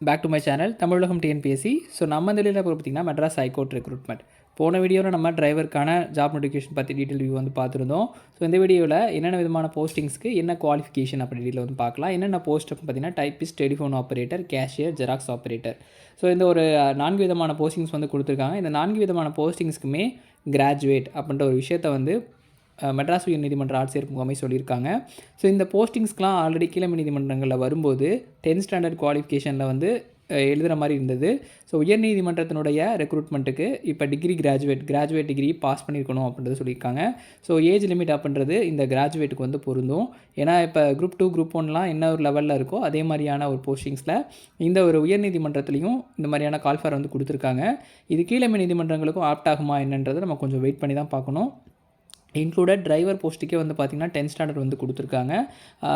Back to my channel Tamilagam TNPSC so நம்ம இந்த வீடியோவில் பார்த்தீங்கன்னா மெட்ராஸ் ஹைகோர்ட் ரெக்ரூட்மெண்ட் போன வீடியோவில் நம்ம டிரைவருக்கான ஜாப் நோட்டிஃபிகேஷன் பற்றி டீட்டெயில் வியூ வந்து பார்த்துருந்தோம். ஸோ இந்த வீடியோவில் என்னென்ன விதமான போஸ்டிங்ஸ்க்கு என்ன குவாலிஃபிகேஷன் அப்படி டீட்டெயில் வந்து பார்க்கலாம். என்னென்ன போஸ்ட் அப்படின்னு பார்த்தீங்கன்னா typist telephone operator cashier xerox operator so இந்த ஒரு நான்கு விதமான போஸ்டிங்ஸ் வந்து கொடுத்துருக்காங்க. இந்த நான்கு விதமான போஸ்டிங்ஸ்க்குமே கிராஜுவேட் அப்படின்ற ஒரு விஷயத்தை வந்து மெட்ராஸ் உயர் நீதிமன்ற ஆட்சியர் முகமை சொல்லியிருக்காங்க. ஸோ இந்த போஸ்டிங்ஸ்க்கெலாம் ஆல்ரெடி கீழமை நீதிமன்றங்களில் வரும்போது டென்த் ஸ்டாண்டர்ட் குவாலிஃபிகேஷனில் வந்து எழுதுகிற மாதிரி இருந்தது. ஸோ உயர் நீதிமன்றத்தினுடைய ரெக்ரூட்மெண்ட்டுக்கு இப்போ degree graduate graduate degree pass பண்ணியிருக்கணும் அப்படின்றது சொல்லியிருக்காங்க. ஸோ ஏஜ் லிமிட் அப்படின்றது இந்த கிராஜுவேட்டுக்கு வந்து பொருந்தும். ஏன்னா இப்போ குரூப் டூ குரூப் ஒன்லாம் என்ன ஒரு லெவலில் இருக்கோ அதே மாதிரியான ஒரு போஸ்டிங்ஸில் இந்த ஒரு உயர் நீதிமன்றத்துலேயும் இந்த மாதிரியான கால்ஃபார் வந்து கொடுத்துருக்காங்க. இது கீழமை நீதிமன்றங்களுக்கும் ஆப்ட் ஆகுமா என்னன்றதை நம்ம கொஞ்சம் வெயிட் பண்ணி தான் பார்க்கணும். இன்க்ளூடட் டிரைவர் போஸ்ட்டுக்கே வந்து பார்த்திங்கன்னா டென்த் ஸ்டாண்டர்ட் வந்து கொடுத்துருக்காங்க.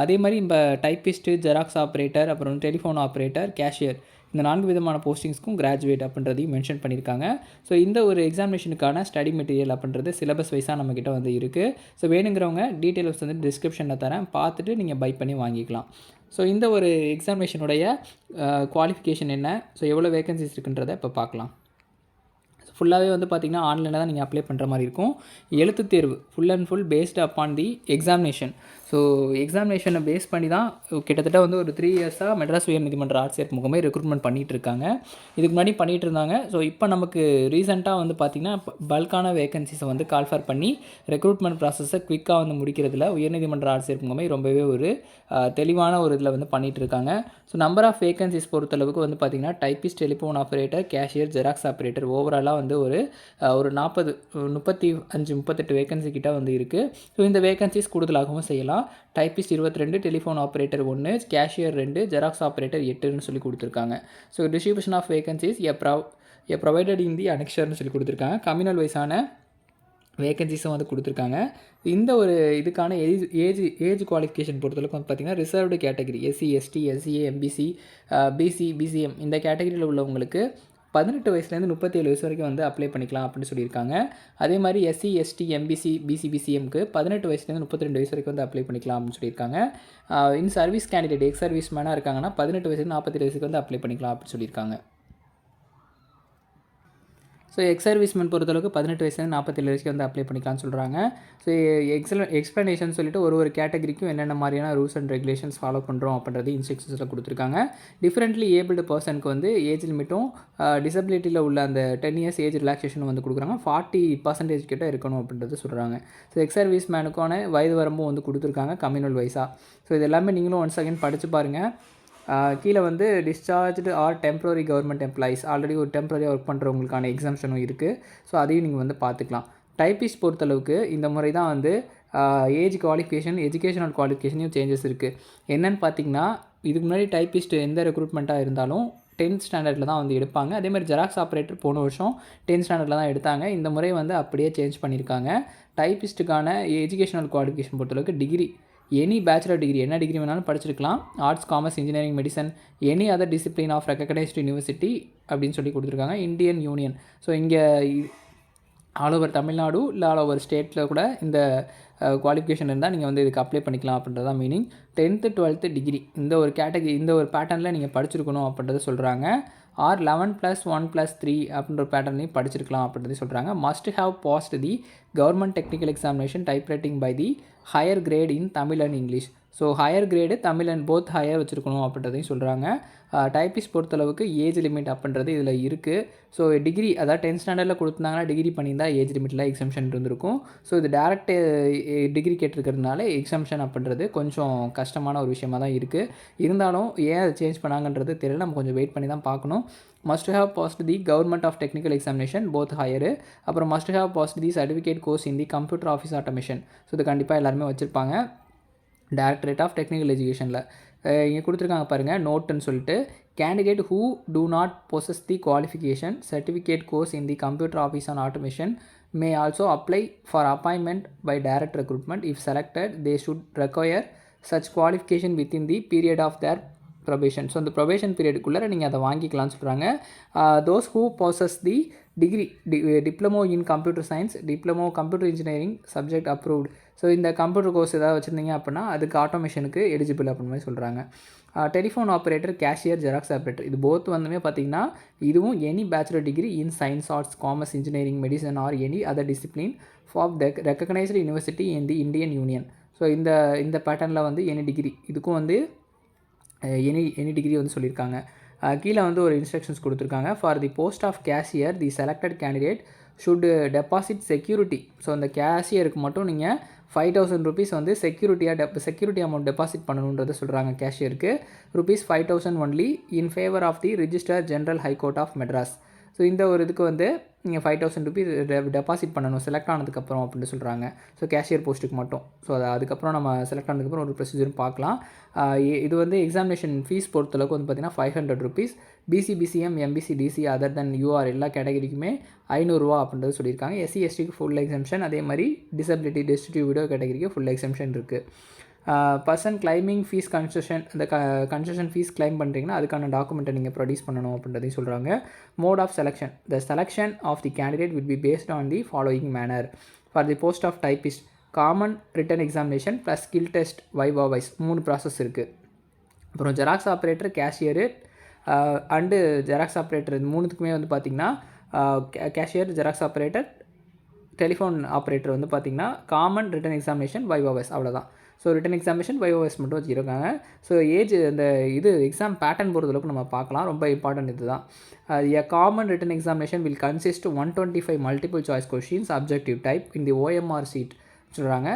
அதே மாதிரி இந்த டைப்பிஸ்ட்டு ஜெராக்ஸ் ஆப்ரேட்டர் அப்புறம் டெலிஃபோன் ஆப்ரேட்டர் கேஷியர் இந்த நான்கு விதமான போஸ்டிங்ஸ்க்கும் கிராஜுவேட் அப்படின்றதையும் மென்ஷன் பண்ணியிருக்காங்க. ஸோ இந்த ஒரு எக்ஸாமினேஷனுக்கான ஸ்டடி மெட்டீரியல் அப்படின்றது சிலபஸ் வைஸாக நம்மக்கிட்ட வந்து இருக்குது ஸோ வேணுங்கிறவங்க டீட்டெயில்ஸ் வந்து டிஸ்கிரிப்ஷனில் தரேன். பார்த்துட்டு நீங்கள் பை பண்ணி வாங்கிக்கலாம். ஸோ இந்த ஒரு எக்ஸாமினேஷனுடைய குவாலிஃபிகேஷன் என்ன? ஸோ எவ்வளோ வேகன்சிஸ் இருக்குன்றதை இப்போ பார்க்கலாம். ஃபுல்லாகவே வந்து பார்த்திங்கன்னா ஆன்லைனில் தான் நீங்கள் அப்ளை பண்ணுற மாதிரி இருக்கும். எழுத்துத் தேர்வு full and full based upon the examination so எக்ஸாமினேஷனை base பண்ணி தான் கிட்டத்தட்ட வந்து ஒரு த்ரீ இயர்ஸாக மெட்ராஸ் உயர்நீதிமன்ற ஆட்சியர் முகமே ரெக்ரூட்மெண்ட் பண்ணிகிட்டு இருக்காங்க. இதுக்கு முன்னாடி பண்ணிகிட்டு இருந்தாங்க. ஸோ இப்போ நமக்கு ரீசெண்டாக வந்து பார்த்திங்கன்னா பல்கான வேகன்சிஸை வந்து கால்ஃபர் பண்ணி ரெக்ரூட்மெண்ட் ப்ராசஸை குவிக்காக வந்து முடிக்கிறதுல உயர்நீதிமன்ற ஆட்சியர் முகமே ரொம்பவே ஒரு தெளிவான ஒரு இதில் வந்து பண்ணிகிட்டு இருக்காங்க. ஸோ நம்பர் ஆஃப் வேகன்சிஸ் பொறுத்தளவுக்கு வந்து பார்த்திங்கன்னா typist telephone operator cashier xerox operator ஓவராலாக வந்து ஒரு ஒரு நாற்பது முப்பத்தி அஞ்சு முப்பத்தெட்டு வேகன்சி கிட்டே வந்து இருக்குது ஸோ இந்த வேகன்சிஸ் கூடுதலாகவும் செய்யலாம். டைப்பிஸ்ட் இருபத்தி ரெண்டு டெலிஃபோன் ஆப்ரேட்டர் ஒன்று கேஷியர் ரெண்டு ஜெராக்ஸ் ஆப்ரேட்டர் எட்டுன்னு சொல்லி கொடுத்துருக்காங்க. So distribution of vacancies a prove a provided in the அனெக்ஷர்னு சொல்லி கொடுத்துருக்காங்க. கம்யூனல் வைஸான வேகன்சிஸும் வந்து கொடுத்துருக்காங்க. இந்த ஒரு இதுக்கான ஏஜ் ஏஜ் ஏஜ் குவாலிஃபிகேஷன் பொறுத்தளவுக்கு வந்து பார்த்திங்கன்னா reserved category SC ST SCA MBC BC BCM இந்த கேட்டகரியில் உள்ளவங்களுக்கு பதினெட்டு வயசுலேருந்து முப்பத்தி ஏழு வயசு வரைக்கும் வந்து அப்ளை பண்ணிக்கலாம் அப்படின்னு சொல்லியிருக்காங்க. அதே மாதிரி எஸ்சி எஸ்டி எம்பிசி பிசிபிசிஎம்க்கு பதினெட்டு வயசுலேருந்து முப்பத்தி ரெண்டு வயசு வரைக்கும் வந்து அப்ளை பண்ணிக்கலாம் அப்படின்னு சொல்லியிருக்காங்க. In service candidate ex service மேனாக இருக்காங்கன்னா பதினெட்டு வயசுலேருந்து நாற்பத்தி வயசுக்கு வந்து அப்ளை பண்ணிக்கலாம் அப்படின்னு சொல்லியிருக்காங்க. ஸோ எக்ஸ் சர்வீஸ்மேன் பொறுத்தளவுக்கு பதினெட்டு வயசுலேருந்து நாற்பத்தேழு வயசுக்கு வந்து அப்ளை பண்ணிக்கலாம்னு சொல்கிறாங்க ஸோ எக்ஸல எக்ஸ்ப்ளனேஷன் சொல்லிட்டு ஒரு ஒரு கேட்டகரிக்கும் என்னென்ன மாதிரியான ரூல்ஸ் அண்ட் ரெகுலேஷன்ஸ் ஃபாலோ பண்ணுறோம் அப்படின்றது இன்ஸ்ட்ரக்ஷன்ஸில் கொடுத்துருக்காங்க. டிஃப்ரெண்ட்லி ஏபிள்டு பர்சனுக்கு வந்து ஏஜ் லிமிட்டும் டிசபிலிட்டியில் உள்ள அந்த டென் இயர்ஸ் ஏஜ் ரிலாக்ஸேஷன் வந்து கொடுக்குறாங்க. ஃபார்ட்டி பர்சன்டேஜ் கிட்ட இருக்கணும் அப்படின்றது சொல்கிறாங்க ஸோ எக்ஸ் சர்வீஸ் மேனுக்கான வயது வரம்பும் வந்து கொடுத்துருக்காங்க கம்யூனல் வைஸாக ஸோ இது எல்லாமே நீங்களும் ஒன்ஸ் அகைன் படித்து பாருங்கள் கீழே வந்து discharged or temporary government employees already ஒரு டெம்ப்ரரியாக ஒர்க் பண்ணுறவங்களுக்கான எக்ஸாம்ஷனும் இருக்குது ஸோ அதையும் நீங்கள் வந்து பார்த்துக்கலாம். டைப்பிஸ்ட் பொறுத்தளவுக்கு இந்த முறை தான் வந்து ஏஜ் குவாலிஃபிகேஷன் எஜுகேஷனல் குவாலிஃபிகேஷனையும் சேஞ்சஸ் இருக்குது என்னன்னு பார்த்தீங்கன்னா இதுக்கு முன்னாடி டைப்பிஸ்ட் எந்த ரெக்ரூட்மெண்ட்டாக இருந்தாலும் டென்த் ஸ்டாண்டர்டில் தான் வந்து எடுப்பாங்க. அதேமாதிரி ஜெராக்ஸ் ஆப்ரேட்டர் போன வருஷம் டென்த் ஸ்டாண்டர்டில் தான் எடுத்தாங்க. இந்த முறை வந்து அப்படியே சேஞ்ச் பண்ணியிருக்காங்க. டைப்பிஸ்ட்டுக்கான எஜுகேஷனல் குவாலிஃபிகேஷன் பொறுத்தளவுக்கு டிகிரி எனி பேச்சுலர் டிகிரி என்ன டிகிரி வேணாலும் படிச்சிருக்கலாம். Arts commerce engineering medicine any other discipline of recognised university அப்படின்னு சொல்லி கொடுத்துருக்காங்க. இந்தியன் யூனியன் ஸோ இங்கே ஆல் ஓவர் தமிழ்நாடு இல்லை ஆல் ஓவர் ஸ்டேட்டில் கூட இந்த குவாலிஃபிகேஷன் இருந்தால் நீங்கள் வந்து இதுக்கு அப்ளை பண்ணிக்கலாம் அப்படின்றது தான் மீனிங் டென்த்து டுவெல்த்து டிகிரி இந்த ஒரு கேட்டகரி இந்த ஒரு பேட்டர்னில் நீங்கள் படிச்சிருக்கணும் அப்படின்றத சொல்கிறாங்க or eleven plus one plus three அப்படின்ற பேட்டர்னையும் படிச்சிருக்கலாம் அப்படின்றத சொல்கிறாங்க must have passed the government technical examination type writing by the higher grade in Tamil and English so higher grade Tamil and both higher வச்சுருக்கணும் அப்படின்றதையும் சொல்கிறாங்க டைப்பிஸ் பொறுத்தளவுக்கு age limit அப்படின்றது இதில் இருக்குது ஸோ டிகிரி அதாவது டென்த் ஸ்டாண்டர்டில் கொடுத்துருந்தாங்கன்னா டிகிரி பண்ணியிருந்தா ஏஜ் லிமிட்டில் எக்ஸம்ஷன் இருந்திருக்கும். ஸோ இது டேரக்ட் டிகிரி கேட்டிருக்கிறதுனால எக்ஸம்ஷன் அப்படின்றது கொஞ்சம் கஷ்டமான ஒரு விஷயமா தான் இருக்குது இருந்தாலும் ஏன் அதை சேஞ்ச் பண்ணாங்கன்றது தெரியல. நம்ம கொஞ்சம் வெயிட் பண்ணி தான் பார்க்கணும். Must have passed the government of technical examination both higher அப்புறம் must have passed the certificate course in the computer office automation so இது கண்டிப்பாக எல்லாருமே வச்சுருப்பாங்க. டைரக்டரேட் ஆஃப் டெக்னிக்கல் எஜுகேஷனில் இங்கே கொடுத்துருக்காங்க பாருங்கள் நோட்டுன்னு சொல்லிட்டு. Candidate who do not possess the qualification certificate course in the computer office on automation may also apply for appointment by direct recruitment if selected they should require such qualification within the period of their probation so அந்த probation பீரியடுக்குள்ளே நீங்கள் அதை வாங்கிக்கலாம்னு சொல்கிறாங்க those who possess the degree d diploma in computer science diploma computer engineering subject approved so இந்த computer course ஏதாவது வச்சுருந்தீங்க அப்படின்னா அதுக்கு ஆட்டோமேஷனுக்கு எலிஜிபிள் அப்படின்னு மாதிரி சொல்கிறாங்க telephone operator cashier Xerox operator இது போத் வந்துமே பார்த்தீங்கன்னா இதுவும் any bachelor degree in science arts commerce engineering medicine or any other discipline for the recognised university in the Indian union so இந்த இந்த பேட்டர்னில் வந்து எனி டிகிரி இதுக்கும் வந்து எனி எனி டிகிரி வந்து சொல்லியிருக்காங்க. கீழே வந்து ஒரு இன்ஸ்ட்ரக்ஷன்ஸ் கொடுத்துருக்காங்க. For the post of cashier the selected candidate should deposit security so அந்த கேஷியருக்கு மட்டும் நீங்கள் ஃபைவ் தௌசண்ட் ருபீஸ் வந்து செக்யூரிட்டியாக டெப் செக்யூரிட்டி அமௌண்ட் டெபாசிட் பண்ணணுன்றதை சொல்கிறாங்க கேஷியருக்கு rupees five thousand only in favour of the register general high court of Madras so இந்த ஒரு இதுக்கு வந்து நீங்கள் ஃபைவ் தௌசண்ட் ருபீஸ் டெபாசிட் பண்ணணும். செலக்ட் ஆனதுக்கப்புறம் அப்படின்னு சொல்கிறாங்க ஸோ கேஷியர் போஸ்ட்டுக்கு மட்டும். ஸோ அது அதுக்கப்புறம் நம்ம செலக்ட் ஆனதுக்கப்புறம் ஒரு ப்ரொசீஜரும் பார்க்கலாம். இது வந்து எக்ஸாமினேஷன் ஃபீஸ் பொறுத்தளவுக்கு வந்து பார்த்தீங்கன்னா five hundred rupees BC BCM MBC DC other than UR எல்லா கேட்டகரிக்குமே ஐநூறுரூவா அப்படின்றது சொல்லியிருக்காங்க. எஸ்சி எஸ்டிக்கு ஃபுல் எக்ஸம்ஷன் அதே மாதிரி டிசபிலிட்டி டெஸ்டிடியூ விடோ கேட்டகரிக்கு ஃபுல் எக்ஸம்ஷன் இருக்குது பர்சன் கிளைமிங் ஃபீஸ் கன்செஷன் அந்த க கன்செஷன் ஃபீஸ் கிளைம் பண்ணுறீங்கன்னா அதுக்கான டாக்குமெண்ட்டை நீங்கள் ப்ரொடியூஸ் பண்ணணும் அப்படின்றதையும் சொல்கிறாங்க mode of selection the selection of the candidate will be based on the following manner for the post of typist common written examination plus skill test viva voce மூணு process இருக்குது அப்புறம் Xerox operator cashier and Xerox operator இது மூணுத்துக்குமே வந்து பார்த்திங்கன்னா cashier Xerox operator telephone operator வந்து பார்த்திங்கன்னா common written examination வைஓஎஸ் அவ்வளோதான் ஸோ ரிட்டன் எக்ஸாமினேஷன் வைஓஎஸ் மட்டும் வச்சுருக்காங்க. ஸோ ஏஜ் இந்த இது எக்ஸாம் பேட்டர்ன் பொறுத்தளவுக்கு நம்ம பார்க்கலாம். ரொம்ப இம்பார்ட்டன்ட் இதுதான். A common written examination will consist one twenty five multiple choice questions objective type in the OMR sheet சொல்கிறாங்க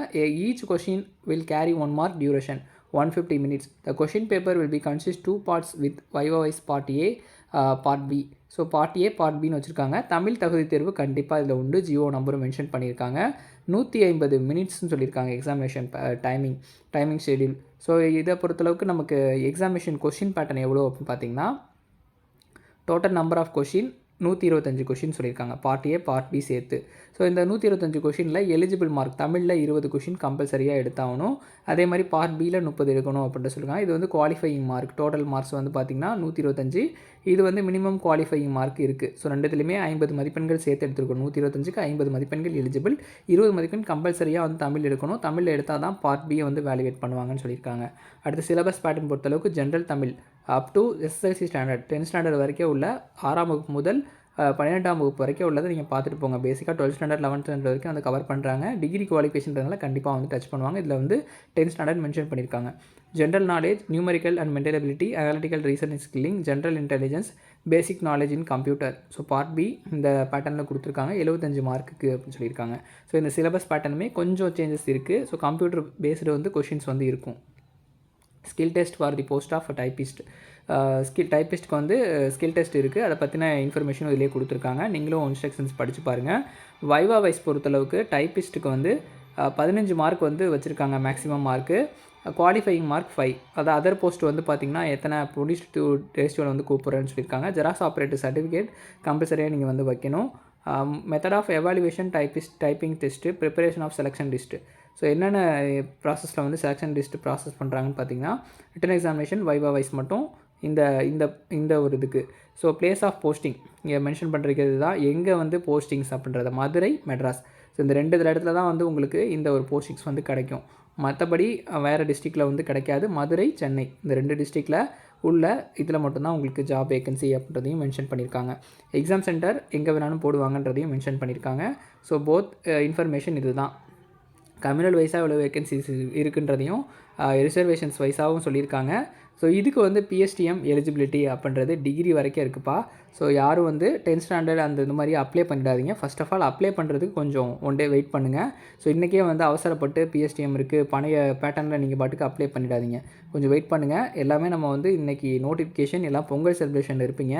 each question will carry one mark duration one fifty minutes the question paper will be consist two parts with வைஓஎஸ் part A part B so part A part பின்னு வச்சுருக்காங்க. தமிழ் தகுதி தேர்வு கண்டிப்பாக இதில் உண்டு. ஜியோ நம்பரும் mention பண்ணியிருக்காங்க. நூற்றி ஐம்பது மினிட்ஸ்னு சொல்லியிருக்காங்க examination timing timing schedule so இதை பொறுத்தளவுக்கு நமக்கு எக்ஸாமினேஷன் கொஷின் பேட்டர்ன் எவ்வளோ அப்படின்னு பார்த்தீங்கன்னா டோட்டல் நம்பர் ஆஃப் கொஷின் நூற்றி இருபத்தஞ்சு கொஷின் சொல்லியிருக்காங்க. பார்ட் ஏ பார்ட் பி சேர்த்து. ஸோ இந்த நூற்றி இருபத்தஞ்சு கொஷினில் எலிஜிபிள் மார்க் தமிழில் இருபது கொஷின் கம்பல்சரியாக எடுத்தாகணும். அதே மாதிரி பார்ட் பியில் முப்பது எடுக்கணும் அப்படின்ட்டு சொல்லுவாங்க இது வந்து குவாலிஃபையிங் மார்க் டோட்டல் மார்க்ஸ் வந்து பார்த்திங்கன்னா நூற்றி இருபத்தஞ்சு. இது வந்து மினிமம் குவாலிஃபையிங் மார்க் இருக்குது ஸோ ரெண்டுத்துலையுமே ஐம்பது மதிப்பெண்கள் சேர்த்து எடுத்துருக்கணும். நூற்றி இருபத்தஞ்சுக்கு ஐம்பது மதிப்பெண்கள் எலிஜிபிள் இருபது மதிப்பெண் கம்பல்சரியாக வந்து தமிழ் எடுக்கணும். தமிழில் எடுத்தால் தான் பார்ட் பியை வந்து வேலிவேட் பண்ணுவாங்கன்னு சொல்லியிருக்காங்க. அடுத்து சிலபஸ் பேட்டர்ன் பொறுத்தளவுக்கு general Tamil. Up to SSLC standard tenth standard வரைக்கும் உள்ள ஆறாம் வகுப்பு முதல் பன்னிரெண்டாம் வகுப்பு வரைக்கும் உள்ளதை நீங்கள் பார்த்துட்டு போங்க. பேசிக்காக டுவெல்த் ஸ்டாண்டர்ட் லெவன்த் ஸ்டாண்டர்ட் வரைக்கும் வந்து கவர் பண்ணுறாங்க டிகிரி குவாலிஃபிகேஷன்றதுனால கண்டிப்பாக வந்து டச் பண்ணுவாங்க. இதில் வந்து டென்த் ஸ்டாண்டர்ட் மென்ஷன் பண்ணியிருக்காங்க general knowledge numerical and mental ability analytical reasoning skilling general intelligence basic knowledge in computer so part B இந்த பேட்டர்னில் கொடுத்துருக்காங்க. எழுபத்தஞ்சு மார்க்குக்கு அப்படின்னு சொல்லியிருக்காங்க. ஸோ இந்த சிலபஸ் பேட்டர்னுமே கொஞ்சம் சேஞ்சஸ் இருக்குது ஸோ கம்ப்யூட்டர் பேஸ்டு வந்து கொஷின்ஸ் வந்து இருக்கும். Skill test for the post of typist skill டைப்பிஸ்ட்க்கு வந்து ஸ்கில் டெஸ்ட் இருக்குது அதை பற்றின இன்ஃபர்மேஷனும் இதிலே கொடுத்துருக்காங்க. நீங்களும் இன்ஸ்ட்ரக்ஷன்ஸ் படித்து பாருங்கள் வைவா வைஸ் பொறுத்தளவுக்கு டைப்பிஸ்ட்டுக்கு வந்து uh, பதினஞ்சு மார்க் வந்து வச்சுருக்காங்க maximum mark qualifying mark five அது அதர் போஸ்ட் வந்து பார்த்திங்கன்னா எத்தனை ப்ரொடியூஸ் டூ டெஸ்ட்டில் வந்து கூப்பிட்றேன்னு சொல்லியிருக்காங்க. ஜெராக்ஸ் ஆப்ரேட்டர் சர்டிஃபிகேட் கம்பல்சரியாக நீங்கள் வந்து வைக்கணும். Method of evaluation typist typing test preparation of selection list so என்னென்ன eh, ப்ராசஸில் வந்து செலெக்ஷன் லிஸ்ட்டு ப்ராசஸ் பண்ணுறாங்கன்னு பார்த்தீங்கன்னா ரிட்டன் எக்ஸாமினேஷன் வைவா வைஸ் மட்டும் இந்த இந்த இந்த ஒரு இதுக்கு. ஸோ பிளேஸ் ஆஃப் போஸ்டிங் இங்கே மென்ஷன் பண்ணுறது தான் எங்கே வந்து போஸ்டிங்ஸ் அப்படின்றத மதுரை மெட்ராஸ். ஸோ இந்த ரெண்டு இடத்துல தான் வந்து உங்களுக்கு இந்த ஒரு போஸ்டிங்ஸ் வந்து கிடைக்கும். மற்றபடி வேறு டிஸ்ட்ரிக்டில் வந்து கிடைக்காது. மதுரை சென்னை. இந்த ரெண்டு டிஸ்ட்ரிக்டில் உள்ள இதில் மட்டும்தான் உங்களுக்கு ஜாப் வேகன்சி அப்படின்றதையும் மென்ஷன் பண்ணியிருக்காங்க எக்ஸாம் சென்டர் எங்கே வேணாலும் போடுவாங்கன்றதையும் மென்ஷன் பண்ணியிருக்காங்க ஸோ போத் இன்ஃபர்மேஷன் இதுதான். கம்யூனல் வைஸாக எவ்வளோ வேகன்சிஸ் இருக்குன்றதையும் ரிசர்வேஷன்ஸ் வைஸாகவும் சொல்லியிருக்காங்க. ஸோ இதுக்கு வந்து பிஎஸ்டிஎம் எலிஜிபிலிட்டி அப்படின்றது டிகிரி வரைக்கும் இருக்குப்பா. ஸோ யாரும் வந்து டென்த் ஸ்டாண்டர்ட் அந்த இந்த மாதிரி அப்ளை பண்ணிடாதீங்க. ஃபர்ஸ்ட் ஆஃப் ஆல் அப்ளை பண்ணுறதுக்கு கொஞ்சம் ஒன் டே வெயிட் பண்ணுங்கள் ஸோ இன்றைக்கே வந்து அவசரப்பட்டு பிஎஸ்டிஎம் இருக்குது பழைய பேட்டர்னில் நீங்கள் பாட்டுக்கு அப்ளை பண்ணிடாதீங்க. கொஞ்சம் வெயிட் பண்ணுங்கள் எல்லாமே நம்ம வந்து இன்றைக்கி நோட்டிஃபிகேஷன் எல்லாம் பொங்கல் செலிப்ரேஷனில் இருப்பீங்க.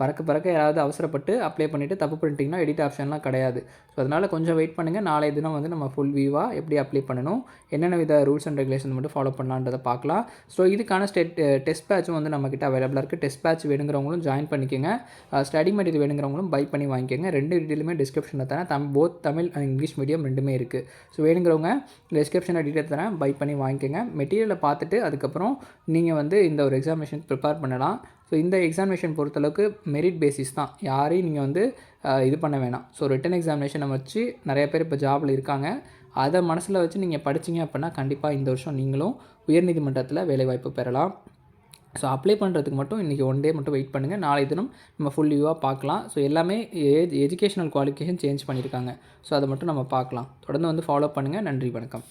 பறக்க பறக்க யாராவது அவசரப்பட்டு அப்ளை பண்ணிவிட்டு தப்பு பண்ணிட்டீங்கன்னா எடிட் ஆப்ஷன்லாம் கிடையாது. ஸோ அதனால் கொஞ்சம் வெயிட் பண்ணுங்கள் நாளைய தினம் வந்து நம்ம ஃபுல் வியூவாக எப்படி அப்ளை பண்ணணும் என்னென்ன வித ரூல்ஸ் அண்ட் ரெகுலேஷன் மட்டும் ஃபாலோ பண்ணலான்றதை பார்க்கலாம். ஸோ இதுக்கான ஸ்டெட் டெஸ்ட் பேட்சும் வந்து நம்மக்கிட்ட அவைலபிளாக இருக்குது டெஸ்ட் பேட்ச் வேணுங்கிறவங்களும் ஜாயின் பண்ணிக்கோங்க. ஸ்டடி மெட்டீரியல் வேணுங்கிறவங்களும் பை பண்ணி வாங்கிக்கோங்க. ரெண்டு டீட்டெயிலுமே டிஸ்கிரிப்ஷனில் தரேன். தம் both Tamil and English medium ரெண்டுமே இருக்குது ஸோ வேணுங்கிறவங்க டிஸ்கிரிப்ஷனில் டீட்டெயில் தரேன். பை பண்ணி வாங்கிக்கோங்க. மெட்டீரியலை பார்த்துட்டு அதுக்கப்புறம் நீங்கள் வந்து இந்த ஒரு எக்ஸாமினேஷன் ப்ரிப்பேர் பண்ணலாம். ஸோ இந்த எக்ஸாமினேஷன் பொறுத்தளவுக்கு மெரிட் பேசிஸ் தான். யாரையும் நீங்கள் வந்து இது பண்ண வேணாம். ஸோ ரிட்டன் எக்ஸாமினேஷனை வச்சு நிறைய பேர் இப்போ ஜாபில் இருக்காங்க. அதை மனசில் வச்சு நீங்கள் படிச்சீங்க அப்படின்னா கண்டிப்பாக இந்த வருஷம் நீங்களும் உயர்நீதிமன்றத்தில் வேலைவாய்ப்பு பெறலாம். ஸோ அப்ளை பண்ணுறதுக்கு மட்டும் இன்றைக்கி ஒன் டே மட்டும் வெயிட் பண்ணுங்கள் நாளை தினம் நம்ம ஃபுல் வியூவாக பார்க்கலாம். ஸோ எல்லாமே ஏஜ் எஜுகேஷனல் குவாலிஃபிகேஷன் சேஞ்ச் பண்ணியிருக்காங்க ஸோ அதை மட்டும் நம்ம பார்க்கலாம். தொடர்ந்து வந்து ஃபாலோ பண்ணுங்கள் நன்றி வணக்கம்.